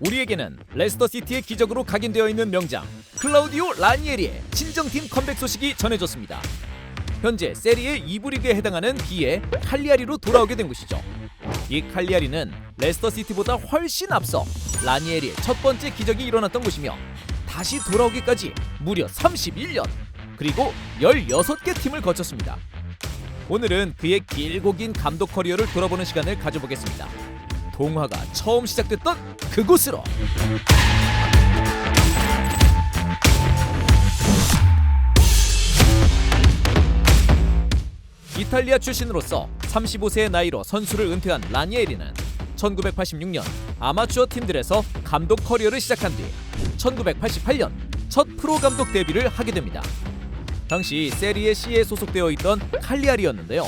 우리에게는 레스터 시티의 기적으로 각인되어 있는 명장 클라우디오 라니에리의 친정팀 컴백 소식이 전해졌습니다. 현재 세리에 2부 리그에 해당하는 B의 칼리아리로 돌아오게 된 것이죠. 이 칼리아리는 레스터 시티보다 훨씬 앞서 라니에리의 첫 번째 기적이 일어났던 곳이며 다시 돌아오기까지 무려 31년 그리고 16개 팀을 거쳤습니다. 오늘은 그의 길고 긴 감독 커리어를 돌아보는 시간을 가져보겠습니다. 동화가 처음 시작됐던 그곳으로 이탈리아 출신으로서 35세의 나이로 선수를 은퇴한 라니에리는 1986년 아마추어 팀들에서 감독 커리어를 시작한 뒤 1988년 첫 프로 감독 데뷔를 하게 됩니다. 당시 세리에 C에 소속되어 있던 칼리아리였는데요.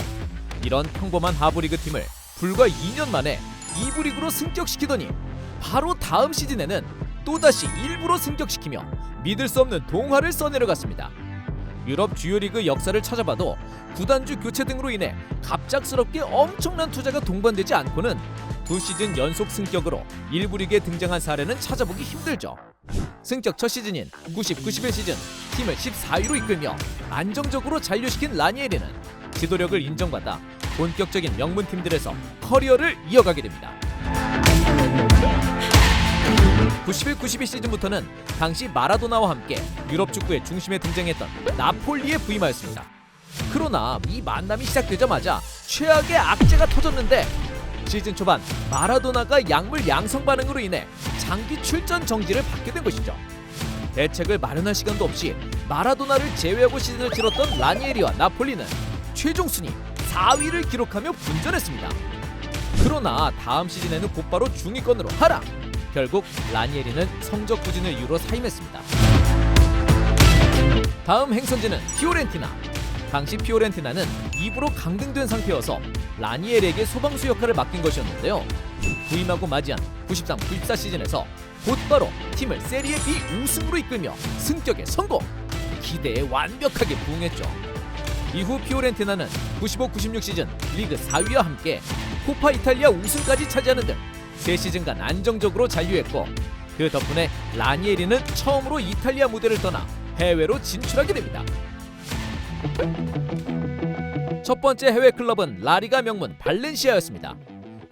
이런 평범한 하부리그 팀을 불과 2년 만에 2부 리그로 승격시키더니 바로 다음 시즌에는 또다시 1부로 승격시키며 믿을 수 없는 동화를 써내려갔습니다. 유럽 주요 리그 역사를 찾아봐도 구단주 교체 등으로 인해 갑작스럽게 엄청난 투자가 동반되지 않고는 두 시즌 연속 승격으로 1부 리그에 등장한 사례는 찾아보기 힘들죠. 승격 첫 시즌인 90-91 시즌 팀을 14위로 이끌며 안정적으로 잔류시킨 라니에리는 지도력을 인정받아 본격적인 명문 팀들에서 커리어를 이어가게 됩니다. 91-92 시즌부터는 당시 마라도나와 함께 유럽 축구의 중심에 등장했던 나폴리에 부임하였습니다. 그러나 이 만남이 시작되자마자 최악의 악재가 터졌는데 시즌 초반 마라도나가 약물 양성 반응으로 인해 장기 출전 정지를 받게 된 것이죠. 대책을 마련할 시간도 없이 마라도나를 제외하고 시즌을 치렀던 라니에리와 나폴리는 최종 순위 4위를 기록하며 분전했습니다. 그러나 다음 시즌에는 곧바로 중위권으로 하락. 결국 라니에리는 성적 부진을 이유로 사임했습니다. 다음 행선지는 피오렌티나. 당시 피오렌티나는 2부로 강등된 상태여서 라니에리에게 소방수 역할을 맡긴 것이었는데요. 부임하고 맞이한 93-94 시즌에서 곧바로 팀을 세리에 B 우승으로 이끌며 승격에 성공. 기대에 완벽하게 부응했죠. 이후 피오렌티나는 95-96 시즌 리그 4위와 함께 코파 이탈리아 우승까지 차지하는 등 3시즌간 안정적으로 잔류했고 그 덕분에 라니에리는 처음으로 이탈리아 무대를 떠나 해외로 진출하게 됩니다. 첫 번째 해외 클럽은 라리가 명문 발렌시아였습니다.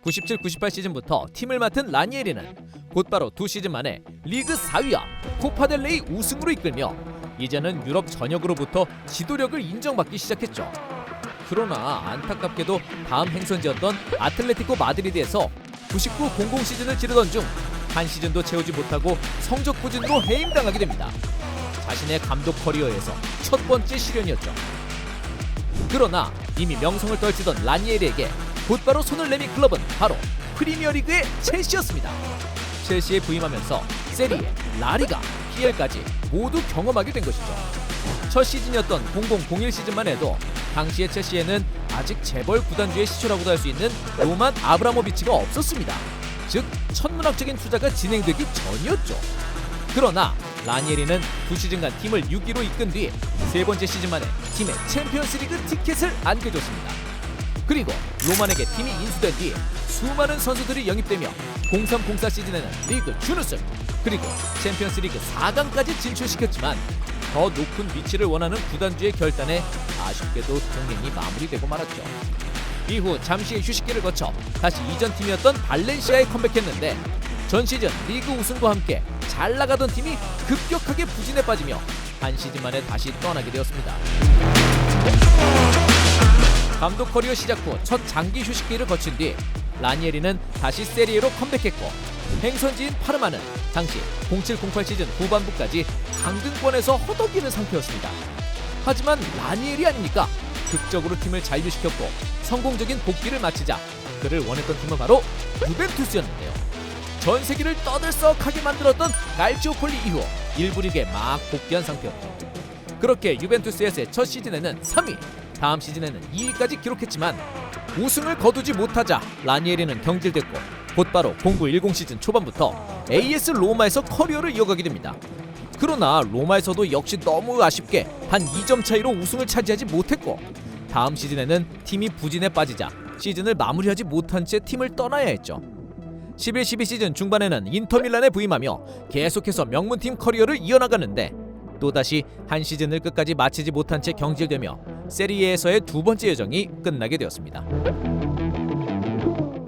97-98 시즌부터 팀을 맡은 라니에리는 곧바로 두 시즌 만에 리그 4위와 코파델레이 우승으로 이끌며 이제는 유럽 전역으로부터 지도력을 인정받기 시작했죠. 그러나 안타깝게도 다음 행선지였던 아틀레티코 마드리드에서 99-00 시즌을 치르던 중 한 시즌도 채우지 못하고 성적 부진으로 해임당하게 됩니다. 자신의 감독 커리어에서 첫 번째 시련이었죠. 그러나 이미 명성을 떨치던 라니에리에게 곧바로 손을 내민 클럽은 바로 프리미어리그의 첼시였습니다. 첼시에 부임하면서 세리에, 라리가, PL까지 모두 경험하게 된 것이죠. 첫 시즌이었던 0001 시즌만 해도 당시의 첼시에는 아직 재벌 구단주의 시초라고도 할 수 있는 로만 아브라모비치가 없었습니다. 즉 천문학적인 투자가 진행되기 전이었죠. 그러나 라니에리는 두 시즌간 팀을 6위로 이끈 뒤 세 번째 시즌 만에 팀의 챔피언스리그 티켓을 안겨줬습니다. 그리고 로만에게 팀이 인수된 뒤 수많은 선수들이 영입되며 0304 시즌에는 리그 준우승 그리고 챔피언스리그 4강까지 진출시켰지만 더 높은 위치를 원하는 구단주의 결단에 아쉽게도 동행이 마무리되고 말았죠. 이후 잠시의 휴식기를 거쳐 다시 이전 팀이었던 발렌시아에 컴백했는데 전 시즌 리그 우승과 함께 잘 나가던 팀이 급격하게 부진에 빠지며 한 시즌 만에 다시 떠나게 되었습니다. 감독 커리어 시작 후 첫 장기 휴식기를 거친 뒤 라니에리는 다시 세리에로 컴백했고 행선지인 파르마는 당시 0708 시즌 후반부까지 강등권에서 허덕이는 상태였습니다. 하지만 라니엘이 아닙니까? 극적으로 팀을 잔류시켰고 성공적인 복귀를 마치자 그를 원했던 팀은 바로 유벤투스였는데요. 전 세계를 떠들썩하게 만들었던 갈치오폴리 이후 일부 리그에 막 복귀한 상태였죠. 그렇게 유벤투스에서의 첫 시즌에는 3위, 다음 시즌에는 2위까지 기록했지만 우승을 거두지 못하자 라니에리는 경질됐고 곧바로 0910 시즌 초반부터 AS 로마에서 커리어를 이어가게 됩니다. 그러나 로마에서도 역시 너무 아쉽게 한 2점 차이로 우승을 차지하지 못했고 다음 시즌에는 팀이 부진에 빠지자 시즌을 마무리하지 못한 채 팀을 떠나야 했죠. 11-12 시즌 중반에는 인터밀란에 부임하며 계속해서 명문팀 커리어를 이어나가는데 또다시 한 시즌을 끝까지 마치지 못한 채 경질되며 세리에에서의 두 번째 여정이 끝나게 되었습니다.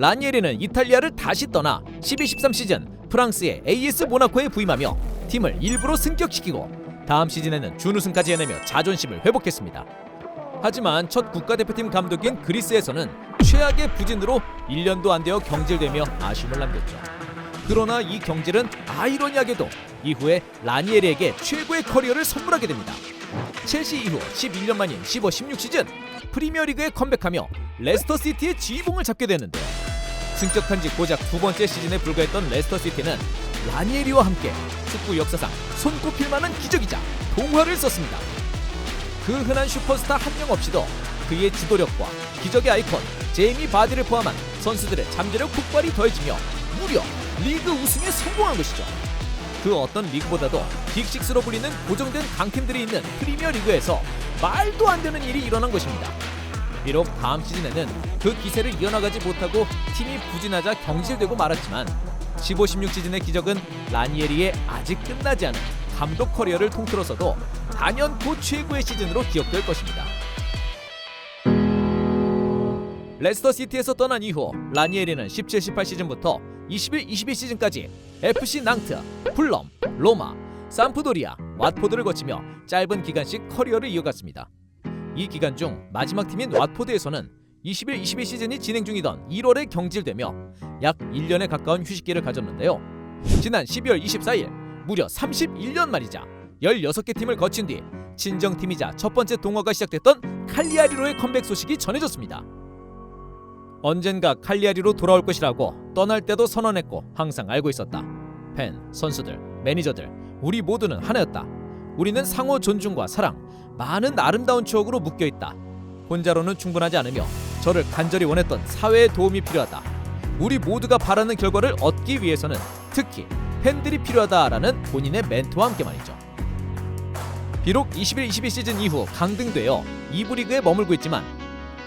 라니에리는 이탈리아를 다시 떠나 12-13 시즌 프랑스의 AS 모나코에 부임하며 팀을 일부러 승격시키고 다음 시즌에는 준우승까지 해내며 자존심을 회복했습니다. 하지만 첫 국가대표팀 감독인 그리스에서는 최악의 부진으로 1년도 안 되어 경질되며 아쉬움을 남겼죠. 그러나 이 경질은 아이러니하게도 이후에 라니에리에게 최고의 커리어를 선물하게 됩니다. 첼시 이후 11년 만인 15-16 시즌 프리미어리그에 컴백하며 레스터 시티의 지휘봉을 잡게 되는데요. 승격한 지 고작 두 번째 시즌에 불과했던 레스터 시티는 라니에리와 함께 축구 역사상 손꼽힐 만한 기적이자 동화를 썼습니다. 그 흔한 슈퍼스타 한 명 없이도 그의 지도력과 기적의 아이콘 제이미 바디를 포함한 선수들의 잠재력 폭발이 더해지며 무려 리그 우승에 성공한 것이죠. 그 어떤 리그보다도 빅식스로 불리는 고정된 강팀들이 있는 프리미어 리그에서 말도 안 되는 일이 일어난 것입니다. 비록 다음 시즌에는 그 기세를 이어나가지 못하고 팀이 부진하자 경질되고 말았지만 15-16 시즌의 기적은 라니에리의 아직 끝나지 않은 감독 커리어를 통틀어서도 단연코 최고의 시즌으로 기억될 것입니다. 레스터 시티에서 떠난 이후 라니에리는 17-18 시즌부터 21-22 시즌까지 FC 낭트, 풀럼, 로마, 삼프도리아, 왓포드를 거치며 짧은 기간씩 커리어를 이어갔습니다. 이 기간 중 마지막 팀인 왓포드에서는 21-22 시즌이 진행 중이던 1월에 경질되며 약 1년에 가까운 휴식기를 가졌는데요. 지난 12월 24일 무려 31년 만이자 16개 팀을 거친 뒤 친정팀이자 첫 번째 동화가 시작됐던 칼리아리로의 컴백 소식이 전해졌습니다. 언젠가 칼리아리로 돌아올 것이라고 떠날 때도 선언했고 항상 알고 있었다. 팬, 선수들, 매니저들, 우리 모두는 하나였다. 우리는 상호 존중과 사랑, 많은 아름다운 추억으로 묶여 있다. 혼자로는 충분하지 않으며 저를 간절히 원했던 사회의 도움이 필요하다. 우리 모두가 바라는 결과를 얻기 위해서는 특히 팬들이 필요하다라는 본인의 멘토와 함께 말이죠. 비록 21-22 시즌 이후 강등되어 2부 리그에 머물고 있지만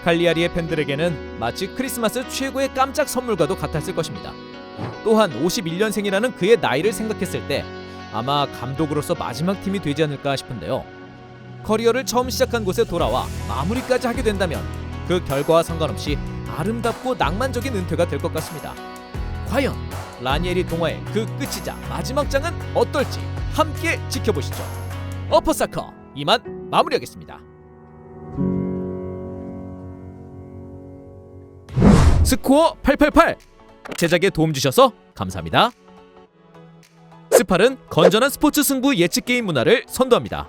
칼리아리의 팬들에게는 마치 크리스마스 최고의 깜짝 선물과도 같았을 것입니다. 또한 51년생이라는 그의 나이를 생각했을 때 아마 감독으로서 마지막 팀이 되지 않을까 싶은데요. 커리어를 처음 시작한 곳에 돌아와 마무리까지 하게 된다면 그 결과와 상관없이 아름답고 낭만적인 은퇴가 될 것 같습니다. 과연 라니에리 동화의 그 끝이자 마지막 장은 어떨지 함께 지켜보시죠. 어퍼사커 이만 마무리하겠습니다. 스코어 888 제작에 도움 주셔서 감사합니다. 스팔은 건전한 스포츠 승부 예측 게임 문화를 선도합니다.